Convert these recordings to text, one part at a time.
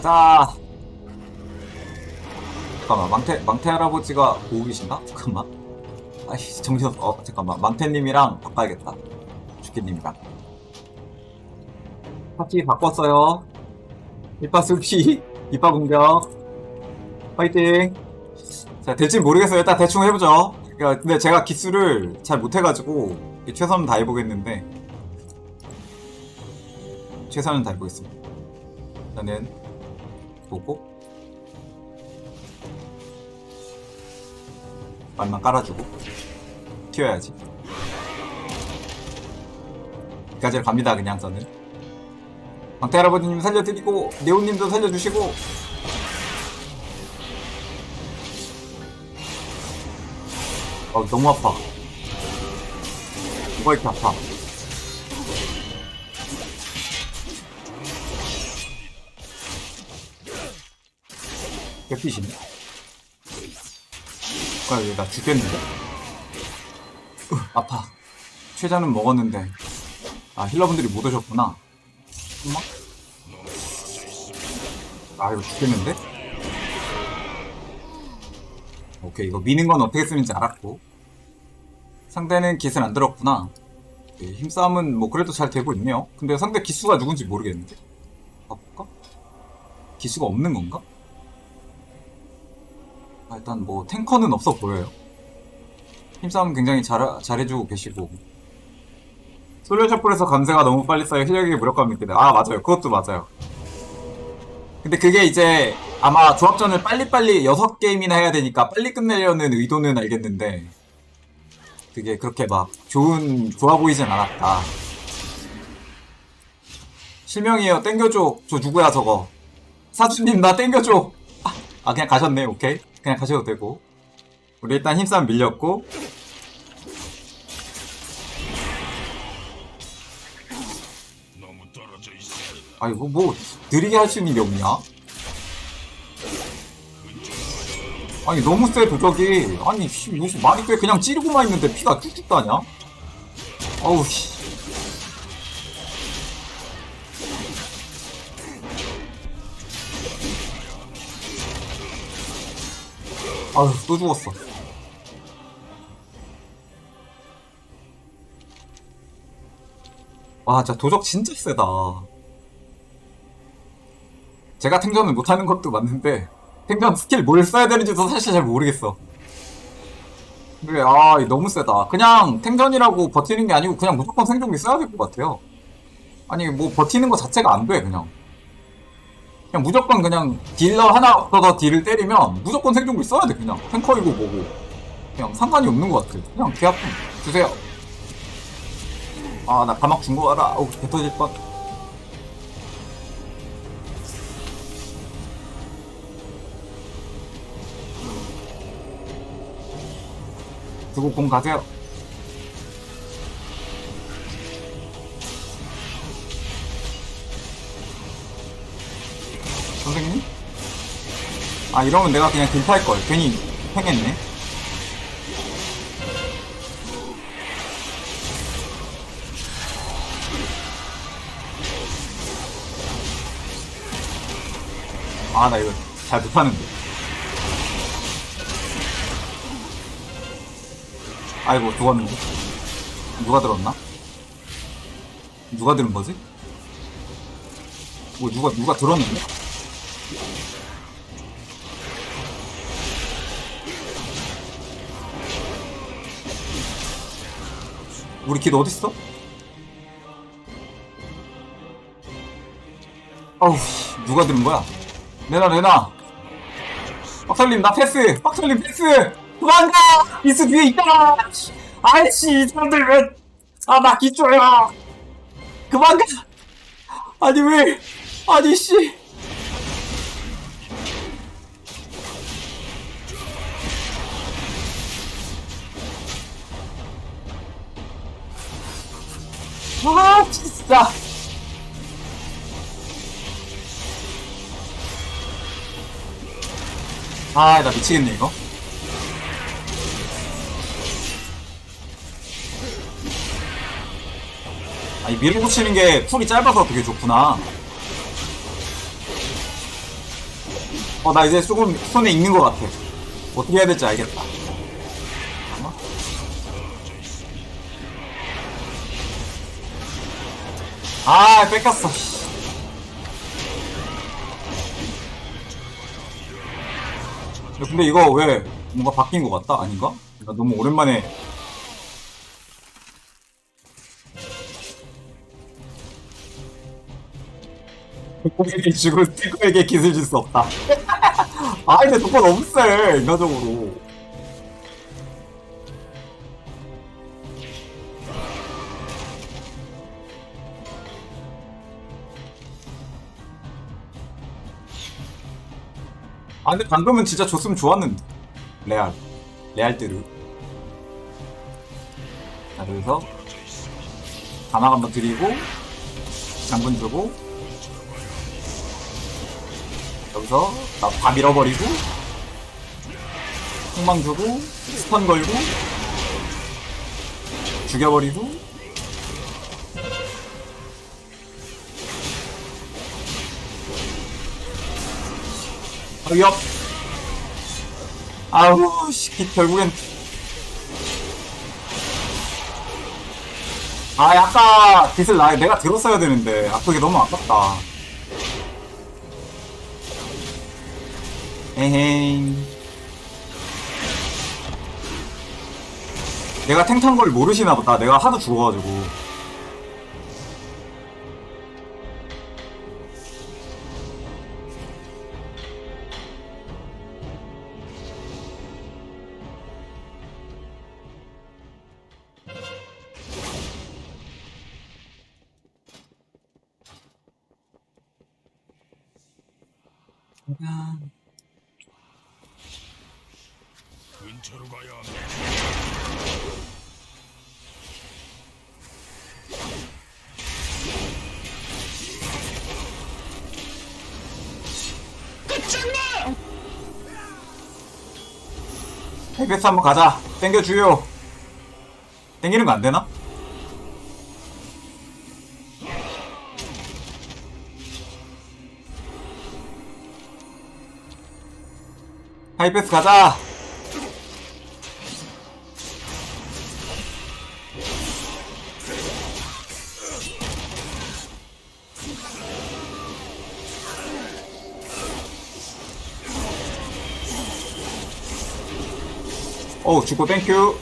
가자. 잠깐만 망태 망태 할아버지가 보고 계신가? 잠깐만. 아이 정신 없. 어 잠깐만 망태님이랑 바꿔야겠다. 주키님이랑. 파티 바꿨어요. 이빠 숲이 이빠 공격. 파이팅. 자 될진 모르겠어요. 일단 대충 해보죠. 그러니까 근데 제가 기술을 잘 못해가지고 최선을 다해 보겠는데 최선을 다해보겠습니다. 일단은 보고 말만 깔아주고 튀어야지. 여기까지 갑니다 그냥 저는. 방태 할아버지님 살려드리고 네오님도 살려주시고 어 너무 아파. 뭐가 이렇게 아파? 개피시네. 아, 얘나 죽겠는데? 으, 아파. 최자는 먹었는데. 아, 힐러분들이 못 오셨구나. 엄마? 아, 이거 죽겠는데? 오케이, 이거 미는 건 어떻게 쓰는지 알았고. 상대는 깃을 안 들었구나. 오케이, 힘싸움은 뭐 그래도 잘 되고 있네요. 근데 상대 기수가 누군지 모르겠는데? 바꿀까? 기수가 없는 건가? 아, 일단 뭐 탱커는 없어 보여요. 힘싸움 굉장히 잘, 잘해주고 계시고. 솔로셔플에서 감세가 너무 빨리 쌓여 힐력에게 무력감이 느끼다. 아, 맞아요. 그것도 맞아요. 근데 그게 이제 아마 조합전을 빨리빨리 6게임이나 해야 되니까 빨리 끝내려는 의도는 알겠는데, 그게 그렇게 막 좋은, 좋아 보이진 않았다. 실명이에요. 땡겨줘. 저 누구야, 저거. 사주님, 나 땡겨줘. 아, 아, 그냥 가셨네. 오케이. 그냥 가셔도 되고. 우리 일단 힘싸움 밀렸고. 아, 이거 뭐, 느리게 할 수 있는 게 없냐? 아니, 너무 세, 도적이. 아니, 씨, 무슨 말이 돼. 그냥 찌르고만 있는데 피가 쭉쭉 다냐? 어우, 씨. 아유, 또 죽었어. 와, 진짜 도적 진짜 세다. 제가 탱전을 못하는 것도 맞는데, 탱전 스킬 뭘 써야 되는지도 사실 잘 모르겠어. 근데, 아, 너무 세다. 그냥 탱전이라고 버티는 게 아니고, 그냥 무조건 생존기 써야 될 것 같아요. 아니, 뭐, 버티는 거 자체가 안 돼, 그냥. 그냥 무조건 그냥 딜러 하나 더 딜을 때리면 무조건 생존기 써야 돼 그냥. 탱커이고 뭐고. 그냥 상관이 없는 것 같아. 그냥 개 아픔. 주세요. 아나 가막 준 거 알아 어우 배 터질 뻔. 두고 공 가세요 아 이러면 내가 그냥 딜파할걸 괜히 행했네 아 나 이거 잘 못하는데 아이고 죽었는데 누가 들었나? 누가 들은 거지? 뭐 누가 누가 들었는데? 우리 길 어딨어? 어우, 씨, 누가 들은 거야? 내놔, 내놔. 빡설님, 나 패스! 빡설님, 패스! 도망가! 이스 뒤에 있다! 아이씨, 이 사람들 왜, 아, 나 기초야! 그만 가! 아니, 왜, 아니, 씨. 아, 진짜. 아, 나 미치겠네, 이거. 아, 이 밀어붙이는 게 풀이 짧아서 되게 좋구나. 어, 나 이제 조금 손에 익는 것 같아. 어떻게 해야 될지 알겠다. 아, 뺏겼어. 씨. 근데 이거 왜 뭔가 바뀐 것 같다? 아닌가? 나 너무 오랜만에 독에게 죽은 스티커에게 기술 줄 수 없다. 아, 근데 너무 세, 인간적으로. 아, 근데 방금은 진짜 줬으면 좋았는데. 레알. 레알대로. 자, 그래서, 단학 한번 드리고, 장군 주고, 여기서 나 다 밀어버리고 폭망 주고 스턴 걸고 죽여버리고 아, 위협 아우 씨 결국엔 아 아까 빚을 나 내가 들었어야 되는데 아 그게 너무 아깝다 에헤잉. 내가 탱탄 걸 모르시나 보다. 내가 하도 죽어가지고. 근처로 가야 합니다. 헤베스 한번 가자. 땡겨 주요. 땡기는 거 안 되나? 하이패스 가자. 어우 죽고 땡큐.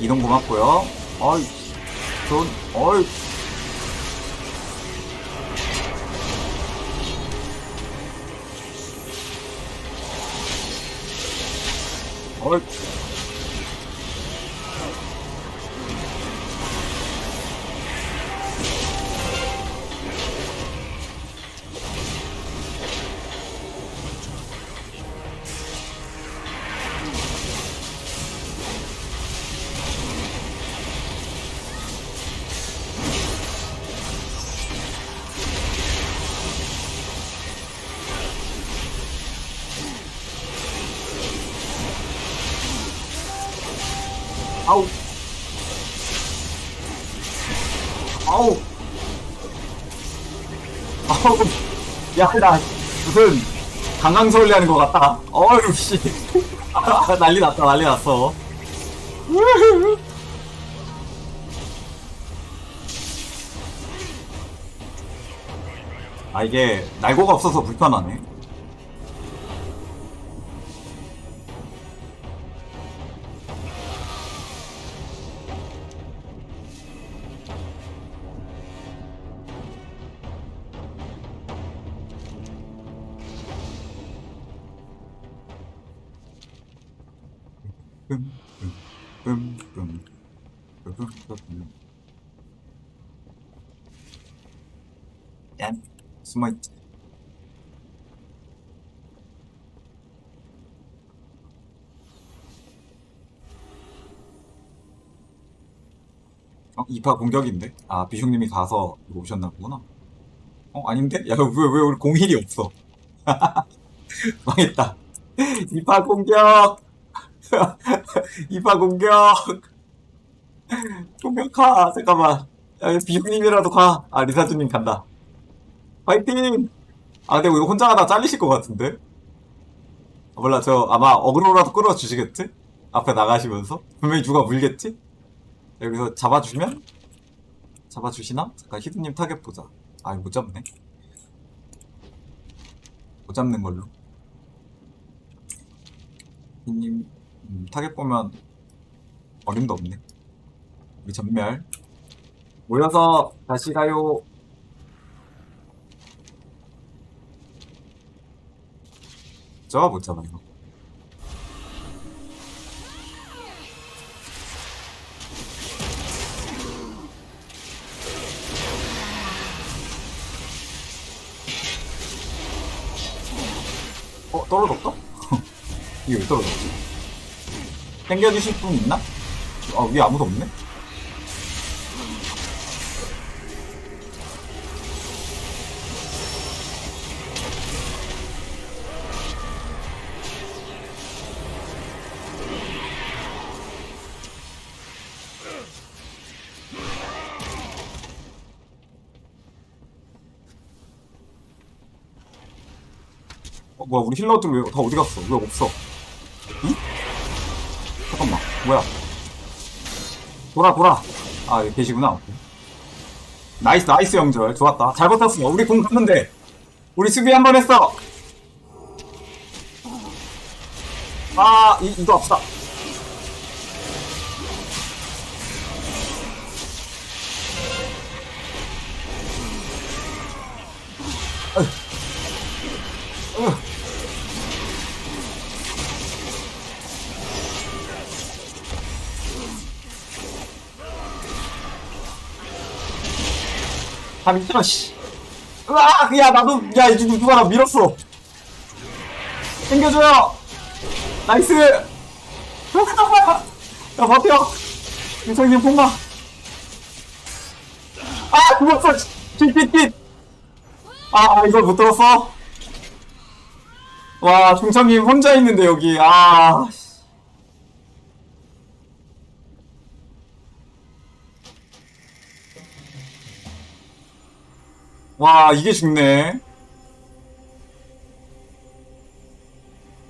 이동 고맙고요. 어이 좋은 어이 어 야나 무슨 강강 서울리 하는 것 같다. 어휴 씨. 아, 난리 났다 난리 났어. 아 이게 날고가 없어서 불편하네 얀 숨어있지 어? 2파 공격인데? 아 비숑님이 가서 이거 오셨나 보구나 어? 아닌데? 야 왜 왜 우리 공힐이 없어 망했다 2파 공격 2파 공격 공격하 잠깐만 야, 비육님이라도 가. 아, 리사주님 간다. 파이팅! 아, 근데 이거 혼자 가다 잘리실 것 같은데? 몰라 저 아마 어그로라도 끌어주시겠지? 앞에 나가시면서 분명히 누가 물겠지? 여기서 잡아주면 잡아주시나? 잠깐 히드님 타겟 보자 아이 못 잡네 못 잡는 걸로 히드님 음, 타겟 보면 어림도 없네 우리 전멸 모여서 다시 가요 저가 못 잡아요 어 떨어졌다? 이게 왜 떨어졌지? 당겨주실 분 있나? 아 위에 아무도 없네? 뭐야, 우리 힐러들 왜, 다 어디 갔어? 왜 없어? 응? 잠깐만, 뭐야? 돌아, 돌아. 아, 여기 계시구나. 나이스, 나이스, 영절. 좋았다. 잘 버텼어. 우리 공 갔는데. 우리 수비 한 번 했어. 아, 이, 이거 없 다. 아, 미쳐, 씨. 으아, 야, 나도, 야, 이제 누가 나 밀었어. 당겨줘요. 나이스. 야, 버텨. 유성님 폭마. 아, 죽었어. 킷킷킷. 아, 아, 이걸 못 들었어. 와, 중참님 혼자 있는데, 여기. 아. 씨. 와, 이게 죽네.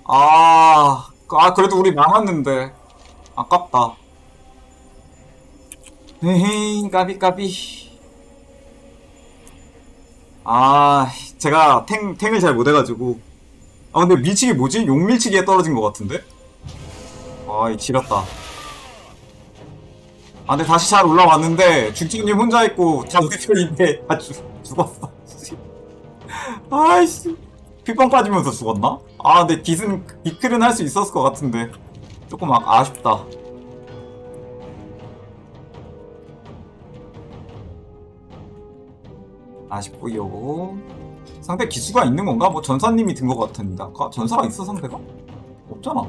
아, 그- 아, 그래도 우리 망했는데. 아깝다. 에헤이, 까비, 까비. 아, 제가 탱, 탱을 잘 못해가지고. 아, 근데 밀치기 뭐지? 용밀치기에 떨어진 것 같은데? 아, 이 지렸다. 아, 근데 다시 잘 올라왔는데, 죽지님 혼자 있고, 다 우리 편인데, 다 죽, 죽었어. 씨. 아이씨. 피빵 빠지면서 죽었나? 아, 근데 빗은, 비클은 할 수 있었을 것 같은데. 조금 아, 아쉽다. 아쉽고요. 상대 기수가 있는 건가? 뭐 전사님이 든 것 같은데 아까 전사가 있어 상대가? 없잖아.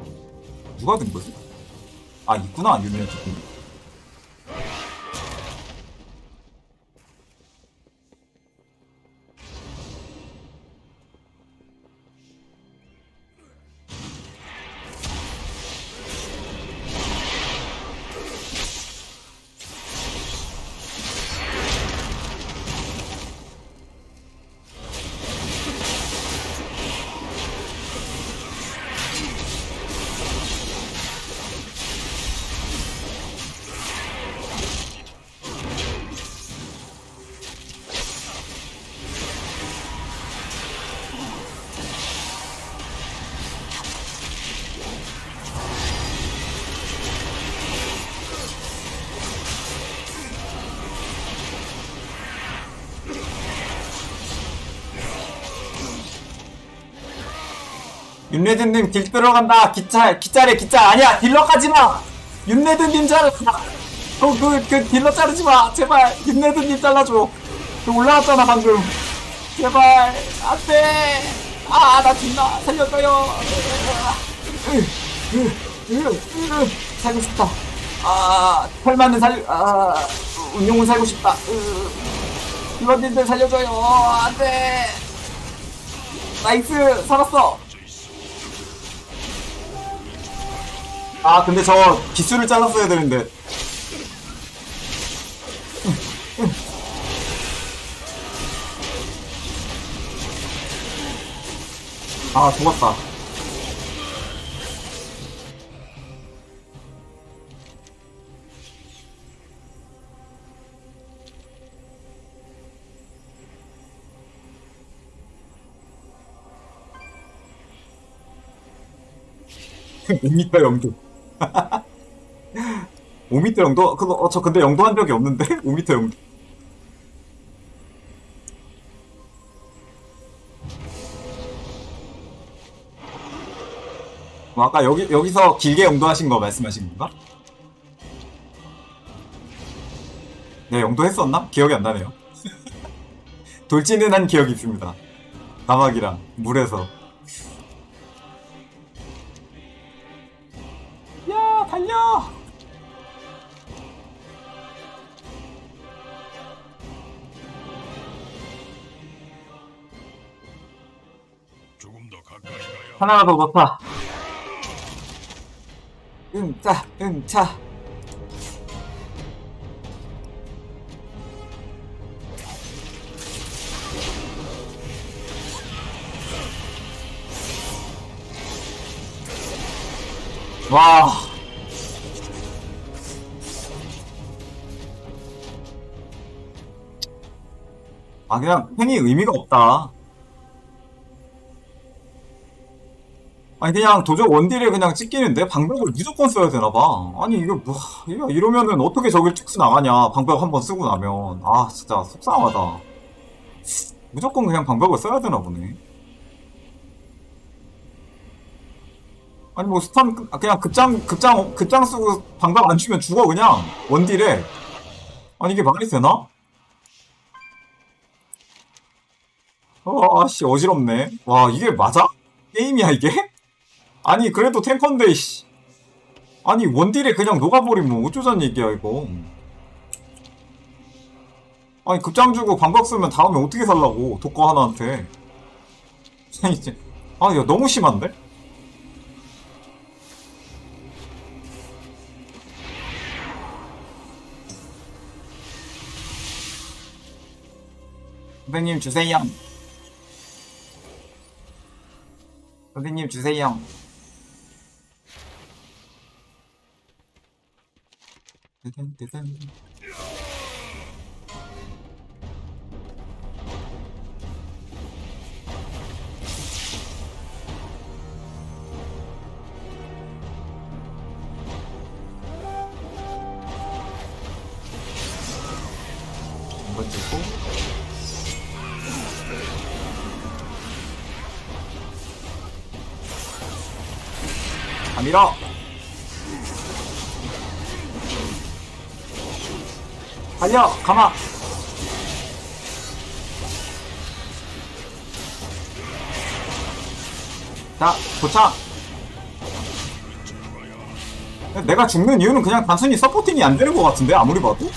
누가 든 거지? 아 있구나 유명한 분. 윤레드님 딜 들어간다. 기차 기짜래 기짜 아니야 딜러 가지마. 윤레드님 자르마. 그그 그 딜러 자르지 마. 제발 윤레드님 잘라줘. 그 올라왔잖아 방금. 제발 안돼. 아나 죽나 살려줘요. 살고 싶다. 아털 맞는 살아 운용은 살고 싶다. 딜러님들 살려줘요. 안돼. 나이스 살았어 아 근데 저 기술을 잘랐어야 되는데. 아 죽었다. 뭡니까 영주 5m 영도? 그거, 어, 저 근데 영도 한 적이 없는데? 5m 영도. 뭐 아까 여기, 여기서 길게 영도하신 거 말씀하신 건가? 네, 영도 했었나? 기억이 안 나네요. 돌진은 한 기억이 있습니다. 까마귀랑 물에서. 하나가 더 높아. 응차, 응차. 와. 아, 그냥 팽이 의미가 없다. 아니 그냥 도저 원딜에 그냥 찍기는데 방벽을 무조건 써야 되나봐. 아니 이거 뭐 이거 이러면은 어떻게 저길 특수 나가냐 방벽 한번 쓰고 나면. 아 진짜 속상하다. 무조건 그냥 방벽을 써야 되나 보네. 아니 뭐 스탄 그냥 급장 급장 급장 쓰고 방벽 안 주면 죽어 그냥. 원딜에. 아니 이게 말이 되나? 어, 아씨 어지럽네. 와 이게 맞아? 게임이야 이게? 아니 그래도 탱커인데 씨. 아니 원딜에 그냥 녹아버리면 어쩌자는 얘기야 이거. 아니 급장 주고 방각 쓰면 다음에 어떻게 살라고 독거 하나한테. 아니 이제 아 이거 너무 심한데? 선생님 주세요. 선생님 주세요 뜨든 달려 가마 자 도착 내가 죽는 이유는 그냥 단순히 서포팅이 안 되는 것 같은데 아무리 봐도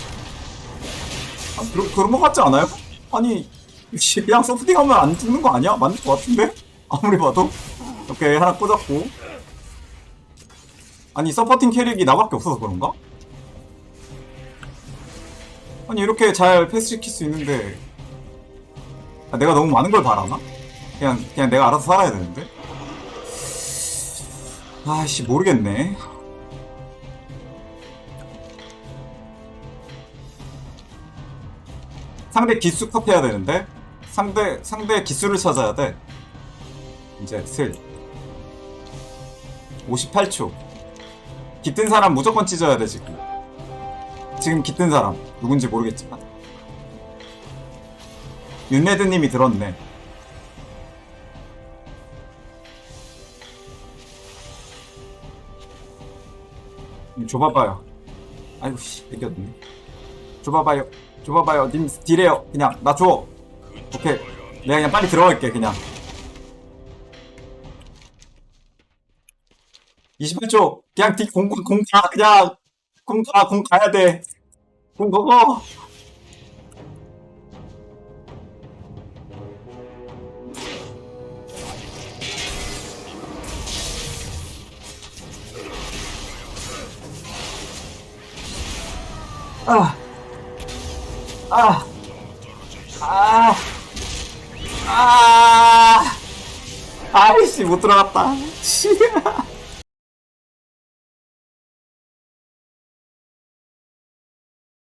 아, 그런 그런 것 같지 않아요? 아니 씨, 그냥 서포팅하면 안 죽는 거 아니야? 맞는 것 같은데 아무리 봐도 오케이 하나 꽂았고 아니 서포팅 캐릭이 나밖에 없어서 그런가? 아니 이렇게 잘 패스 시킬 수 있는데. 아, 내가 너무 많은 걸 바라나? 그냥 그냥 내가 알아서 살아야 되는데? 아씨 모르겠네. 상대 기수 컷 해야 되는데? 상대 상대 기수를 찾아야 돼. 이제 슬. 58초. 깃든 사람 무조건 찢어야 돼 지금. 지금 깃든 사람 누군지 모르겠지만. 윤레드님이 들었네. 님 줘봐봐요. 아이고 씨 이겼네. 줘봐봐요. 줘봐봐요. 님 딜해요. 그냥. 나 줘. 오케이. 내가 그냥 빨리 들어갈게 그냥. 28초. 그냥 디, 공, 공, 가, 그냥 공, 가, 공 가야 돼. 공 먹어. 아, 아, 아, 아, 아이씨 못 들어갔다. 씨.